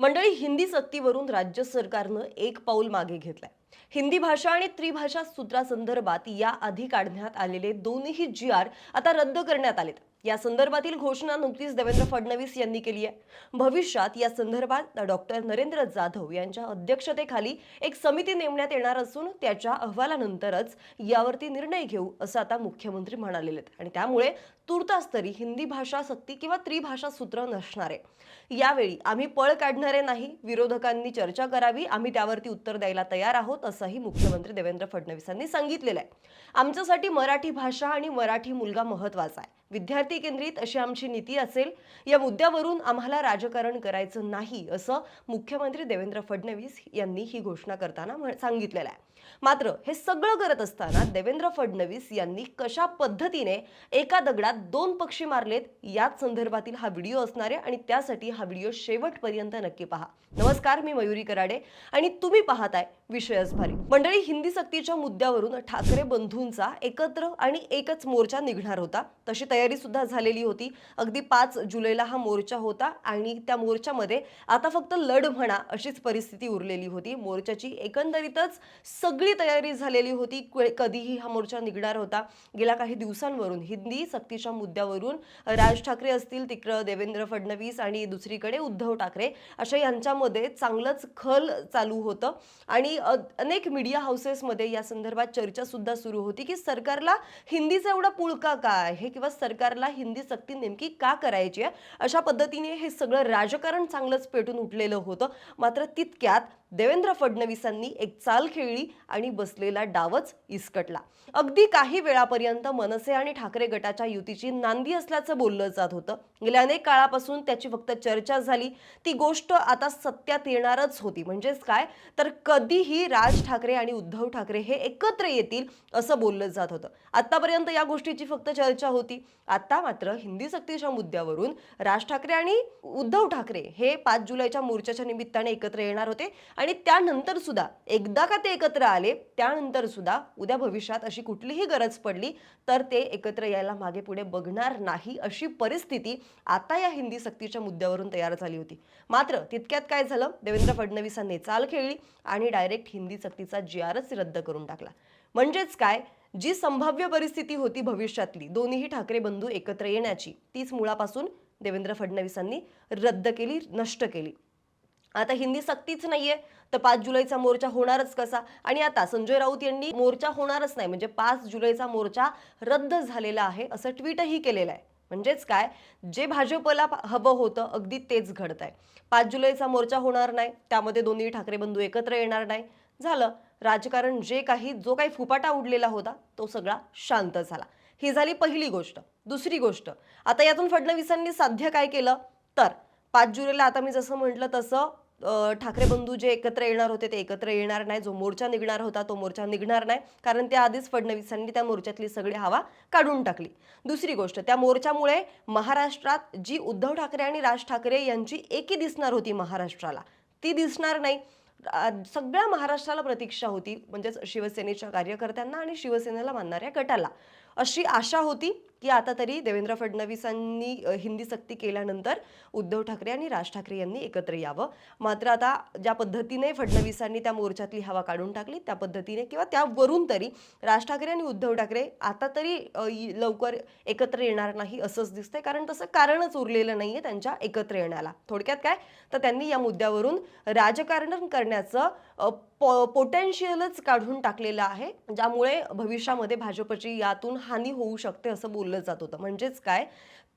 मंडळी हिंदी सक्तीवरून राज्य सरकारनं एक पाऊल मागे घेतलाय. हिंदी भाषा आणि त्रिभाषा सूत्रासंदर्भात या आधी काढण्यात आलेले दोन्ही जी आर आता रद्द करण्यात आलेत. या संदर्भातील घोषणा नुकतीच देवेंद्र फडणवीस यांनी केली आहे. भविष्यात या संदर्भात डॉक्टर नरेंद्र जाधव यांच्या अध्यक्षतेखाली एक समिती नेमण्यात येणार असून त्याच्या अहवालानंतरच यावरती निर्णय घेऊ असं आता मुख्यमंत्री म्हणालेले आहेत. आणि त्यामुळे तुर्तास तरी हिंदी भाषा सक्ती किंवा त्रिभाषा सूत्र नसणार. आहे यावेळी आम्ही पळ काढणारे नाही विरोधकांनी चर्चा करावी आम्ही त्यावरती उत्तर द्यायला तयार आहोत असंही मुख्यमंत्री देवेंद्र फडणवीसांनी सांगितलेलं आहे. आमच्यासाठी मराठी भाषा आणि मराठी मुलगा महत्त्वाचा आहे. विद्यार्थी केंद्रित अशी आमची नीती असेल या मुद्द्यावरून आम्हाला राजकारण करायचं नाही असं मुख्यमंत्री देवेंद्र फडणवीस यांनी ही घोषणा करताना सांगितलेलं आहे. मात्र हे सगळं करत असताना देवेंद्र फडणवीस यांनी कशा पद्धतीने एका दगडात दोन पक्षी मारलेत याच संदर्भातील हा व्हिडिओ असणार आहे आणि त्यासाठी हा व्हिडिओ शेवटपर्यंत नक्की पहा. नमस्कार मी मयुरी कराडे आणि तुम्ही पाहताय विषयच भारी. मंडळी हिंदी सक्तीच्या मुद्द्यावरून ठाकरे बंधूंचा एकत्र आणि एकच मोर्चा निघणार होता. तशी तयारी सुद्धा झालेली होती. अगदी पाच जुलैला हा मोर्चा होता आणि त्या मोर्चामध्ये आता फक्त लढ म्हणा अशीच परिस्थिती उरलेली होती. मोर्चाची एकंदरीतच सगळी तयारी झालेली होती. कधीही हा मोर्चा निघणार होता. गेल्या काही दिवसांवरून हिंदी सक्तीच्या मुद्द्यावरून राज ठाकरे असतील तिकडं देवेंद्र फडणवीस आणि दुसरीकडे उद्धव ठाकरे अशा यांच्यामध्ये चांगलंच खल चालू होतं. आणि अनेक मीडिया हाऊसेसमध्ये या संदर्भात चर्चा सुद्धा सुरू होती की सरकारला हिंदीचा एवढा पुळका का आहे किंवा सरकारला हिंदी सक्ती नेमकी का करायची आहे? अशा पद्धतीने हे सगळं राजकारण चांगलंच पेटून उठलेलं होतं. मात्र तितक्यात देवेंद्र फडणवीसांनी एक चाल खेळली आणि बसलेला डावच इसकटला. अगदी काही वेळापर्यंत मनसे आणि ठाकरे गटाच्या युतीची नांदी असल्याचं बोललं जात होतं. गेल्या अनेक काळापासून त्याची फक्त चर्चा झाली. ती गोष्ट आता सत्यात येणारच होती. म्हणजेच काय? तर कधीही राज ठाकरे आणि उद्धव ठाकरे हे एकत्र येतील असं बोललं जात होतं. आतापर्यंत या गोष्टीची फक्त चर्चा होती. आता मात्र हिंदी सक्तीच्या मुद्द्यावरून राज ठाकरे आणि उद्धव ठाकरे हे पाच जुलैच्या मोर्चाच्या निमित्ताने एकत्र येणार होते. आणि त्यानंतर सुद्धा एकदा का ते एकत्र आले? त्यानंतर सुद्धा उद्या भविष्यात अशी कुठलीही गरज पडली तर ते एकत्र यायला मागे पुढे बघणार नाही अशी परिस्थिती आता या हिंदी सक्तीच्या मुद्द्यावरून तयार झाली होती. मात्र तितक्यात काय झालं? देवेंद्र फडणवीसांनी चाल खेळली आणि डायरेक्ट हिंदी सक्तीचा जी आरच रद्द करून टाकला. म्हणजेच काय? जी संभाव्य परिस्थिती होती भविष्यातली दोन्हीही ठाकरे बंधू एकत्र येण्याची तीच मुळापासून देवेंद्र फडणवीसांनी रद्द केली नष्ट केली. आता हिंदी सक्तीच नाहीये. तर पाच जुलैचा मोर्चा होणारच कसा? आणि आता संजय राऊत यांनी मोर्चा होणारच नाही. म्हणजे पाच जुलैचा मोर्चा रद्द झालेला आहे असं ट्विटही केलेलं आहे. म्हणजेच काय? जे भाजपला हवं होतं अगदी तेच घडत आहे पाच जुलैचा मोर्चा होणार नाही. त्यामध्ये दोन्ही ठाकरे बंधू एकत्र येणार नाही. झालं. राजकारण जे काही जो काही फुपाटा उडलेला होता तो सगळा शांत झाला. ही झाली पहिली गोष्ट. दुसरी गोष्ट आता यातून फडणवीसांनी साध्य काय केलं? तर पाच जुलैला आता मी जसं म्हटलं तसं ठाकरे बंधू जे एकत्र येणार होते ते एकत्र येणार नाही. जो मोर्चा निघणार होता तो मोर्चा निघणार नाही. कारण त्या आधीच फडणवीसांनी त्या मोर्चातली सगळी हवा काढून टाकली. दुसरी गोष्ट त्या मोर्चामुळे महाराष्ट्रात जी उद्धव ठाकरे आणि राज ठाकरे यांची एकी दिसणार होती महाराष्ट्राला ती दिसणार नाही. सगळ्या महाराष्ट्राला प्रतीक्षा होती म्हणजेच शिवसेनेच्या कार्यकर्त्यांना आणि शिवसेनेला मानणाऱ्या गटाला. अशी आशा होती. की आता तरी देवेंद्र फडणवीसांनी हिंदी सक्ती केल्यानंतर उद्धव ठाकरे आणि राज ठाकरे यांनी एकत्र यावं. मात्र आता ज्या पद्धतीने फडणवीसांनी त्या मोर्चातली हवा काढून टाकली त्या पद्धतीने किंवा त्यावरून तरी राज ठाकरे आणि उद्धव ठाकरे आता तरी लवकर एकत्र येणार नाही असंच दिसतंय. कारण तसं कारणच उरलेलं नाहीये त्यांच्या एकत्र येण्याला. थोडक्यात काय? तर त्यांनी या मुद्द्यावरून राजकारण करण्याचं पो पोटेन्शियलच काढून टाकलेलं आहे. ज्यामुळे भविष्यामध्ये भाजपची यातून हानी होऊ शकते असं बोललं जात होतं. म्हणजेच काय?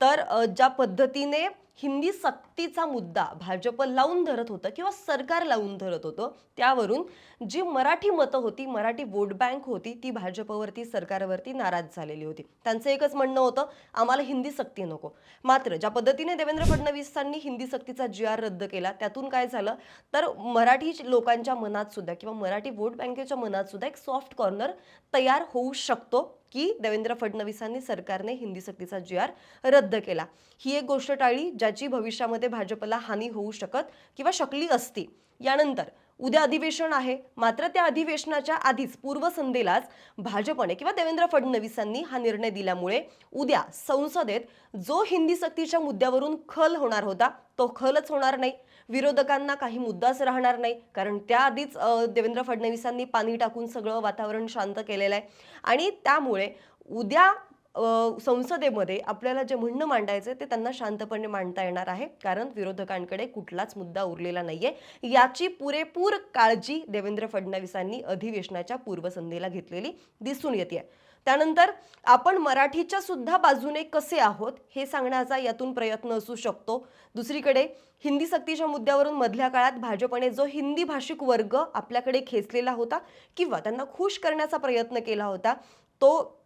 तर ज्या पद्धतीने हिंदी सक्तीचा मुद्दा भाजप लावून धरत होतं किंवा सरकार लावून धरत होतं त्यावरून जी मराठी मतं होती मराठी वोट बँक होती ती भाजपवरती सरकारवरती नाराज झालेली होती. त्यांचं एकच म्हणणं होतं आम्हाला हिंदी सक्ती नको. मात्र ज्या पद्धतीने देवेंद्र फडणवीसांनी हिंदी सक्तीचा जी आर रद्द केला त्यातून काय झालं? तर मराठी लोकांच्या मनात सुद्धा किंवा मराठी वोट बँकेच्या मनात सुद्धा एक सॉफ्ट कॉर्नर तयार होऊ शकतो. की देवेंद्र फडणवीसांनी सरकारने हिंदी सक्तीचा जी आर रद्द केला. ही एक गोष्ट टाळली ज्याची भविष्यामध्ये भाजपला हानी होऊ शकत किंवा शकली असती. यानंतर उद्या अधिवेशन आहे. मात्र त्या अधिवेशनाच्या आधीच पूर्वसंध्येलाच भाजपने किंवा देवेंद्र फडणवीसांनी हा निर्णय दिल्यामुळे उद्या संसदेत जो हिंदी सक्तीच्या मुद्द्यावरून खल होणार होता तो खलच होणार नाही. विरोधकांना काही मुद्दाच राहणार नाही. कारण त्याआधीच देवेंद्र फडणवीसांनी पाणी टाकून सगळं वातावरण शांत केलेलं आहे. आणि त्यामुळे उद्या संसदेमध्ये आपल्याला जे म्हणणं मांडायचं आहे ते त्यांना शांतपणे मांडता येणार आहे. कारण विरोधकांकडे कुठलाच मुद्दा उरलेला नाहीये. याची पुरेपूर काळजी देवेंद्र फडणवीसांनी अधिवेशनाच्या पूर्वसंध्येला घेतलेली दिसून येते त्यानंतर आपण मराठीच्या सुद्धा बाजूने कसे आहोत हे सांगण्याचा यातून प्रयत्न असू शकतो. दुसरीकडे हिंदी सक्तीच्या मुद्द्यावरून मधल्या काळात भाजपने जो हिंदी भाषिक वर्ग आपल्याकडे खेचलेला होता किंवा त्यांना खुश करण्याचा प्रयत्न केला होता तो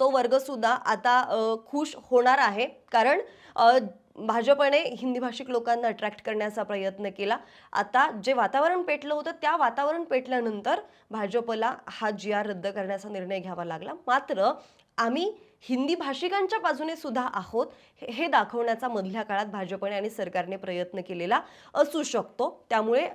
तो वर्गसुद्धा आता खुश होणार आहे. कारण भाजपने हिंदी भाषिक लोकांना अट्रॅक्ट करण्याचा प्रयत्न केला. आता जे वातावरण पेटलं होतं त्या वातावरण पेटल्यानंतर भाजपला हा जी आर रद्द करण्याचा निर्णय घ्यावा लागला. मात्र आम्ही हिंदी भाषिकांच्या बाजूने सुद्धा आहोत. हे- हे दाखवण्याचा मधल्या काळात भाजपने आणि सरकारने प्रयत्न केलेला असू शकतो. त्यामुळे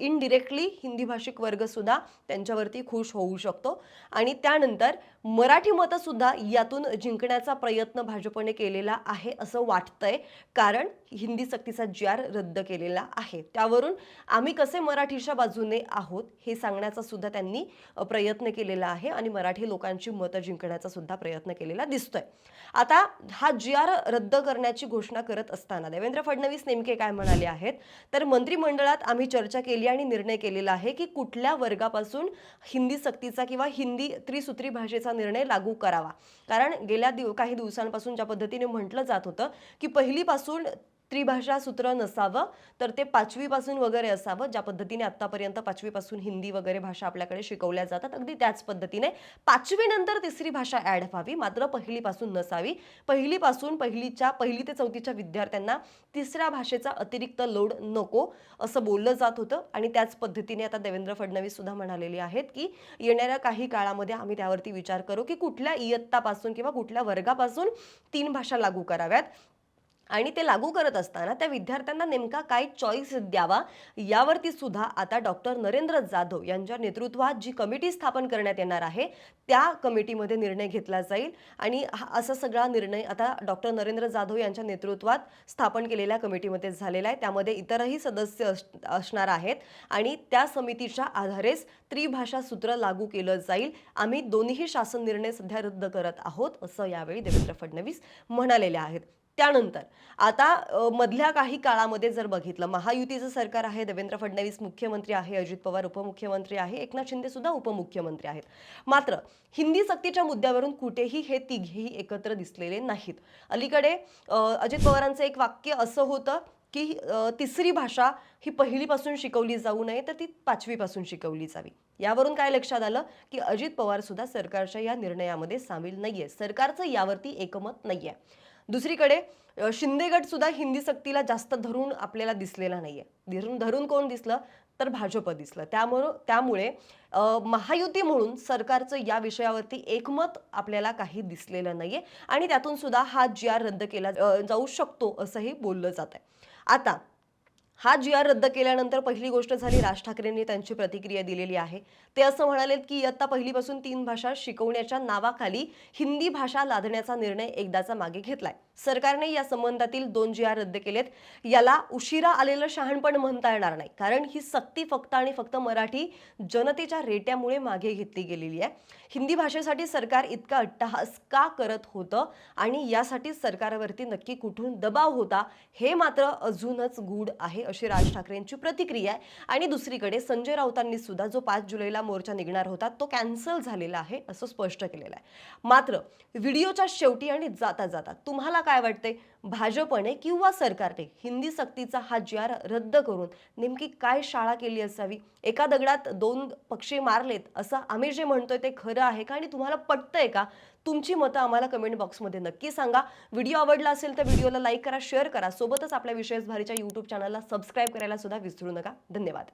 इनडिरेक्टली हिंदी भाषिक वर्गसुद्धा त्यांच्यावरती खुश होऊ शकतो. आणि त्यानंतर मराठी मतंसुद्धा यातून जिंकण्याचा प्रयत्न भाजपने केलेला आहे असं वाटतंय. कारण हिंदी सक्तीचा जी आर रद्द केलेला आहे. त्यावरून आम्ही कसे मराठीच्या बाजूने आहोत हे सांगण्याचा सुद्धा त्यांनी प्रयत्न केलेला आहे. आणि मराठी लोकांची मतं जिंकण्याचा सुद्धा प्रयत्न केलेला दिसतोय. आता हा जी आर रद्द करण्याची घोषणा करत असताना देवेंद्र फडणवीस नेमके काय म्हणाले आहेत? तर मंत्रिमंडळात आम्ही चर्चा केली आणि निर्णय केलेला आहे की कुठल्या वर्गापासून हिंदी सक्तीचा किंवा हिंदी त्रिसूत्री भाषेचा निर्णय लागू करावा. कारण गेल्या दिव काही दिवसांपासून ज्या पद्धतीने म्हटलं जात होतं की पहिलीपासून त्रिभाषा सूत्र नसावं तर ते पाचवीपासून वगैरे असावं ज्या पद्धतीने आत्तापर्यंत पाचवीपासून हिंदी वगैरे भाषा आपल्याकडे शिकवल्या जातात. अगदी त्याच पद्धतीने पाचवीनंतर तिसरी भाषा ॲड व्हावी मात्र पहिलीपासून नसावी. पहिलीपासून पहिलीच्या पहिली ते चौथीच्या विद्यार्थ्यांना तिसऱ्या भाषेचा अतिरिक्त लोड नको असं बोललं जात होतं. आणि त्याच पद्धतीने आता देवेंद्र फडणवीस सुद्धा म्हणालेले आहेत की येणाऱ्या काही काळामध्ये आम्ही त्यावरती विचार करू की कुठल्या इयत्तापासून किंवा कुठल्या वर्गापासून तीन भाषा लागू कराव्यात. आणि ते लागू करत असताना त्या विद्यार्थ्यांना नेमका काय चॉईस द्यावा यावरती सुद्धा आता डॉक्टर नरेंद्र जाधव यांच्या नेतृत्वात जी कमिटी स्थापन करण्यात येणार आहे त्या कमिटीमध्ये निर्णय घेतला जाईल. आणि हा असा सगळा निर्णय आता डॉक्टर नरेंद्र जाधव यांच्या नेतृत्वात स्थापन केलेल्या कमिटीमध्ये झालेला आहे. त्यामध्ये इतरही सदस्य अस- असणार आहेत. आणि त्या समितीच्या आधारेच त्रिभाषा सूत्र लागू केलं जाईल. आम्ही दोन्हीही शासन निर्णय सध्या रद्द करत आहोत असं यावेळी देवेंद्र फडणवीस म्हणालेले आहेत. त्यानंतर आता मधल्या काही काळामध्ये जर बघितलं महायुतीचं सरकार आहे देवेंद्र फडणवीस मुख्यमंत्री आहे अजित पवार उपमुख्यमंत्री आहे एकनाथ शिंदे सुद्धा उपमुख्यमंत्री आहेत. मात्र हिंदी सक्तीच्या मुद्द्यावरून कुठेही हे तिघेही एकत्र दिसलेले नाहीत. अलीकडे अजित पवारांचं एक वाक्य असं होतं की तिसरी भाषा ही पहिलीपासून शिकवली जाऊ नये तर ती पाचवीपासून शिकवली जावी. यावरून काय लक्षात आलं? की अजित पवार सुद्धा सरकारच्या या निर्णयामध्ये सामील नाहीये. सरकारचं यावरती एकमत नाहीये. दुसरीकडे अ, शिंदे गट सुद्धा हिंदी सक्तीला जास्त धरून आपल्याला दिसलेला नाहीये. धरून धरून कोण दिसलं? तर भाजप दिसलं. त्यामुळं त्यामुळे महायुती म्हणून सरकारचं या विषयावरती एकमत आपल्याला काही दिसलेलं नाहीये आणि त्यातून सुद्धा हा जी आर रद्द केला जाऊ शकतो असंही बोललं जात आहे आता हा जी आर रद्द केल्यानंतर पहिली गोष्ट झाली राज ठाकरेंनी त्यांची प्रतिक्रिया दिलेली आहे. ते असं म्हणालेत की इयत्ता पहिलीपासून तीन भाषा शिकवण्याच्या नावाखाली हिंदी भाषा लादण्याचा निर्णय एकदाचा मागे घेतलाय. सरकारने या संबंधातील दोन जी आर रद्द केलेत. याला उशिरा आलेलं शहाणपण म्हणता येणार नाही कारण ही सक्ती फक्त आणि फक्त मराठी जनतेच्या रेट्यामुळे मागे घेतली गेलेली आहे. हिंदी भाषेसाठी सरकार इतका अट्टहास का करत होतं? आणि यासाठी सरकारवरती नक्की कुठून दबाव होता? हे मात्र अजूनच गूढ आहे. अशी राज ठाकरेंची प्रतिक्रिया आहे. आणि दुसरीकडे संजय राऊतांनी सुद्धा जो पाच जुलैला मोर्चा निघणार होता तो कॅन्सल झालेला आहे असं स्पष्ट केलेलं आहे. मात्र व्हिडिओच्या शेवटी आणि जाता जाता तुम्हाला काय वाटते भाजपने किंवा सरकारने हिंदी सक्तीचा हा जी आर रद्द करून नेमकी काय शाळा केली असावी? एका दगडात दोन पक्षी मारलेत असं आम्ही जे म्हणतोय ते खरं आहे का? आणि तुम्हाला पटतंय का? तुमची मतं आम्हाला कमेंट बॉक्समध्ये नक्की सांगा. व्हिडिओ आवडला असेल तर व्हिडिओला लाईक करा शेअर करा. सोबतच आपल्या विशेष भारीच्या यूट्यूब चॅनलला सबस्क्राईब करायला सुद्धा विसरू नका. धन्यवाद.